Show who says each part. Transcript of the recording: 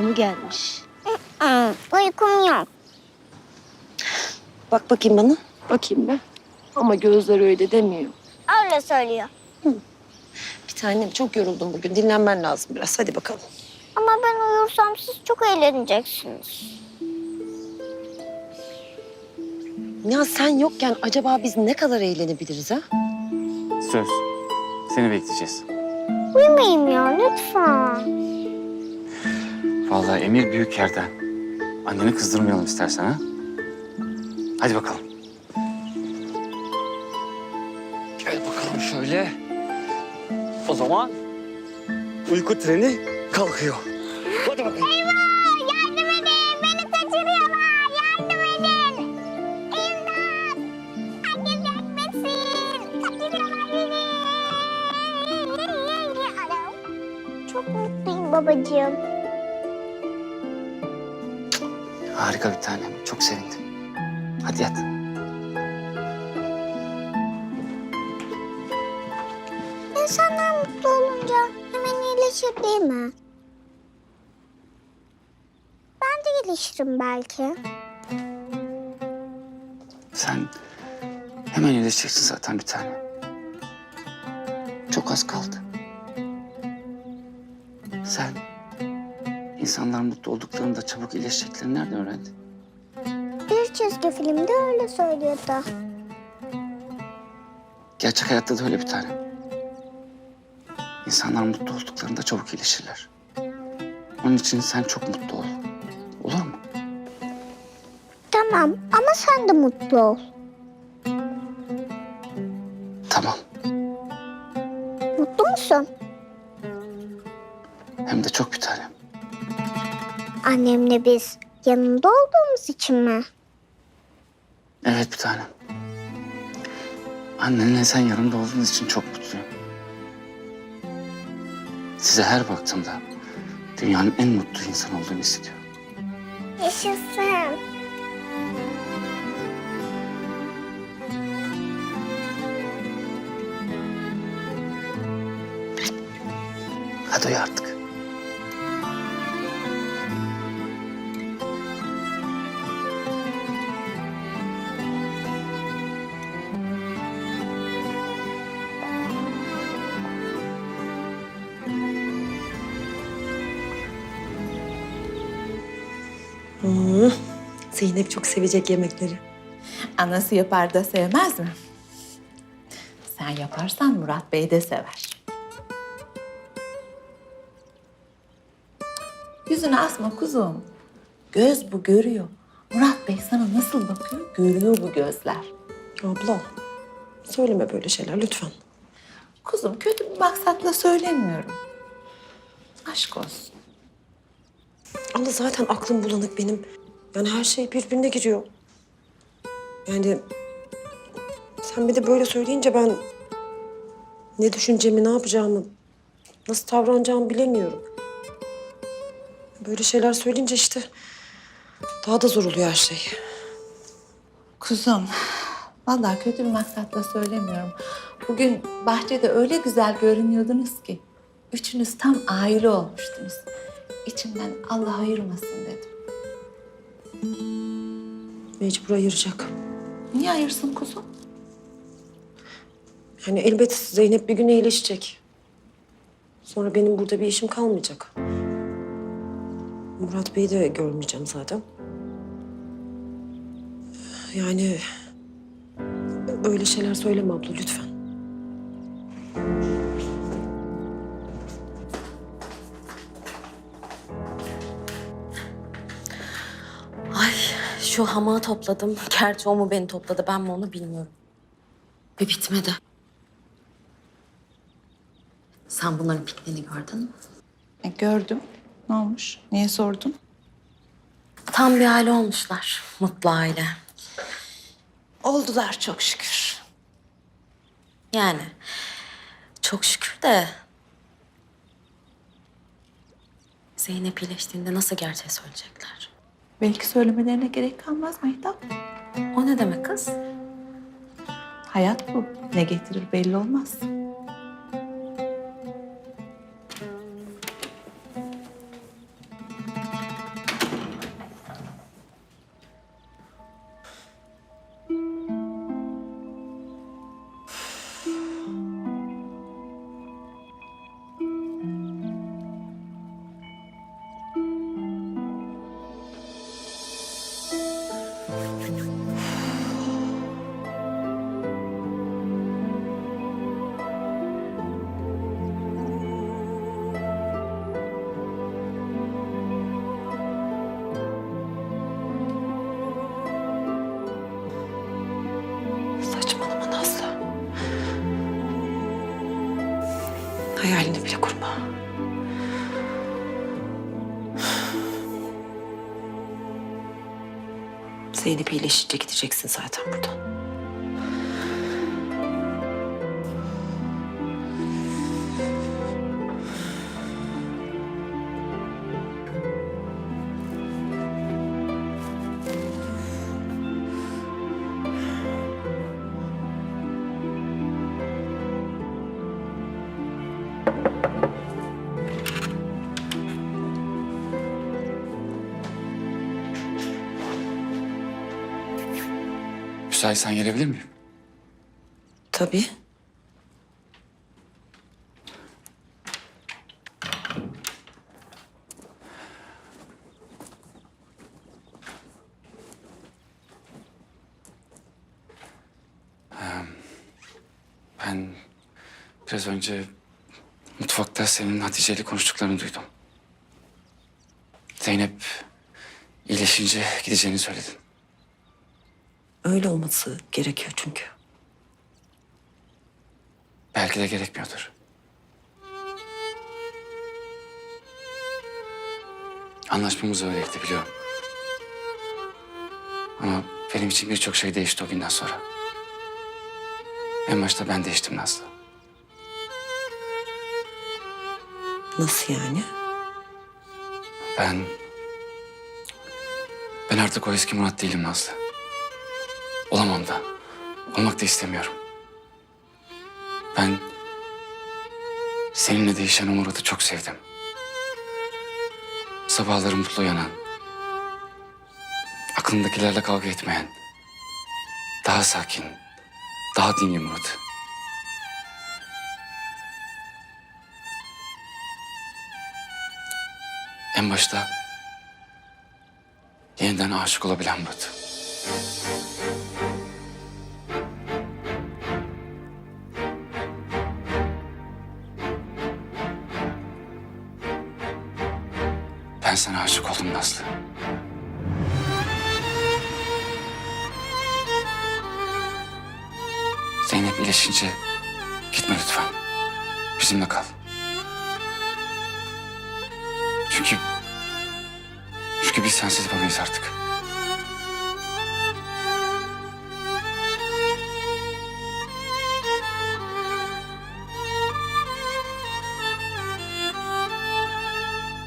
Speaker 1: uykumu gelmiş.
Speaker 2: Aa, uykum yok.
Speaker 1: Bak bakayım bana.
Speaker 3: Bakayım be. Ama gözler öyle demiyor.
Speaker 2: Öyle söylüyor.
Speaker 1: Bir tanem çok yoruldum bugün. Dinlenmen lazım biraz. Hadi bakalım.
Speaker 2: Ama ben uyursam siz çok eğleneceksiniz.
Speaker 1: Ya sen yokken acaba biz ne kadar eğlenebiliriz ha?
Speaker 4: Söz. Seni bekleyeceğiz.
Speaker 2: Uyumayayım ya lütfen.
Speaker 4: Vallahi Emir büyük yerden. Anneni kızdırmayalım istersen ha. Hadi bakalım. Gel bakalım şöyle. O zaman uyku treni kalkıyor. Hadi bakalım.
Speaker 2: Yardım edin. Beni kaçırıyorlar. Yardım edin. İmdat. Herkes yardım etsin. Kaçırıyorlar beni. Anam. Çok mutluyum babacığım.
Speaker 4: Harika bir tanem. Çok sevindim. Hadi yat.
Speaker 2: İnsanlar mutlu olunca hemen iyileşir değil mi? Ben de iyileşirim belki.
Speaker 4: Sen hemen iyileşeceksin zaten bir tane. Çok az kaldı. Sen insanlar mutlu olduklarında çabuk iyileşeceklerini nereden öğrendin?
Speaker 2: Bir çizgi filmde öyle söylüyordu.
Speaker 4: Gerçek hayatta da öyle bir tane. İnsanlar mutlu olduklarında çabuk iyileşirler. Onun için sen çok mutlu ol. Olur mu?
Speaker 2: Tamam ama sen de mutlu ol.
Speaker 4: Tamam.
Speaker 2: Mutlu musun?
Speaker 4: Hem de çok bir tanem.
Speaker 2: Annemle biz yanında olduğumuz için mi?
Speaker 4: Evet bir tanem. Annenle sen yanımda olduğunuz için çok mutluyum. Size her baktığımda dünyanın en mutlu insan olduğunu hissediyorum.
Speaker 2: Yaşasın.
Speaker 4: Hadi uyu artık.
Speaker 1: Zeynep çok sevecek yemekleri.
Speaker 5: Anası yapar da sevmez mi? Sen yaparsan Murat Bey de sever. Yüzünü asma kuzum. Göz bu görüyor. Murat Bey sana nasıl bakıyor görüyor bu gözler.
Speaker 1: Abla söyleme böyle şeyler lütfen.
Speaker 5: Kuzum kötü bir maksatla söylemiyorum. Aşk olsun.
Speaker 1: Ama zaten aklım bulanık benim. Yani her şey birbirine giriyor. Yani sen bir de böyle söyleyince ben ne düşüneceğimi, ne yapacağımı, nasıl davranacağımı bilemiyorum. Böyle şeyler söyleyince işte daha da zor oluyor her şey.
Speaker 5: Kuzum, vallahi kötü bir maksatla söylemiyorum. Bugün bahçede öyle güzel görünüyordunuz ki. Üçünüz tam aile olmuştunuz. İçimden Allah ayırmasın dedim.
Speaker 1: Mecbur ayıracak.
Speaker 5: Niye ayırsın kuzum?
Speaker 1: Yani elbet Zeynep bir gün iyileşecek. Sonra benim burada bir işim kalmayacak. Murat Bey'i de görmeyeceğim zaten. Yani öyle şeyler söyleme abla lütfen.
Speaker 6: Şu hamağı topladım. Gerçi o mu beni topladı ben mi onu bilmiyorum. Ve bitmedi. Sen bunların pikniğini gördün mü?
Speaker 5: E, gördüm. Ne olmuş? Niye sordun?
Speaker 6: Tam bir aile olmuşlar. Mutlu aile.
Speaker 5: Oldular çok şükür.
Speaker 6: Yani çok şükür de... Zeynep iyileştiğinde nasıl gerçeği söyleyecekler?
Speaker 5: Belki söylemelerine gerek kalmaz Mehtap.
Speaker 6: O ne demek kız?
Speaker 5: Hayat bu. Ne getirir belli olmaz.
Speaker 1: Zeynep iyileşince gideceksin zaten buradan.
Speaker 4: Müsaitsen gelebilir miyim?
Speaker 1: Tabii.
Speaker 4: Ben biraz önce mutfakta senin Hatice ile konuştuklarını duydum. Zeynep iyileşince gideceğini söyledin.
Speaker 1: Öyle olması gerekiyor çünkü.
Speaker 4: Belki de gerekmiyordur. Anlaşmamız öyleydi biliyorum. Ama benim için birçok şey değişti o günden sonra. En başta ben değiştim Nazlı.
Speaker 1: Nasıl yani?
Speaker 4: Ben... Ben artık o eski Murat değilim Nazlı. Olamam da. Olmak da istemiyorum. Ben... Seninle değişen Murat'ı çok sevdim. Sabahları mutlu uyanan. Aklındakilerle kavga etmeyen. Daha sakin. Daha dinli Murat'ı. En başta yeniden aşık olabilen Murat. Ben sana aşık oldum Nazlı. Zeynep iyileşince gitme lütfen. Bizimle kal. Çünkü çünkü biz sensiz yapamayız artık.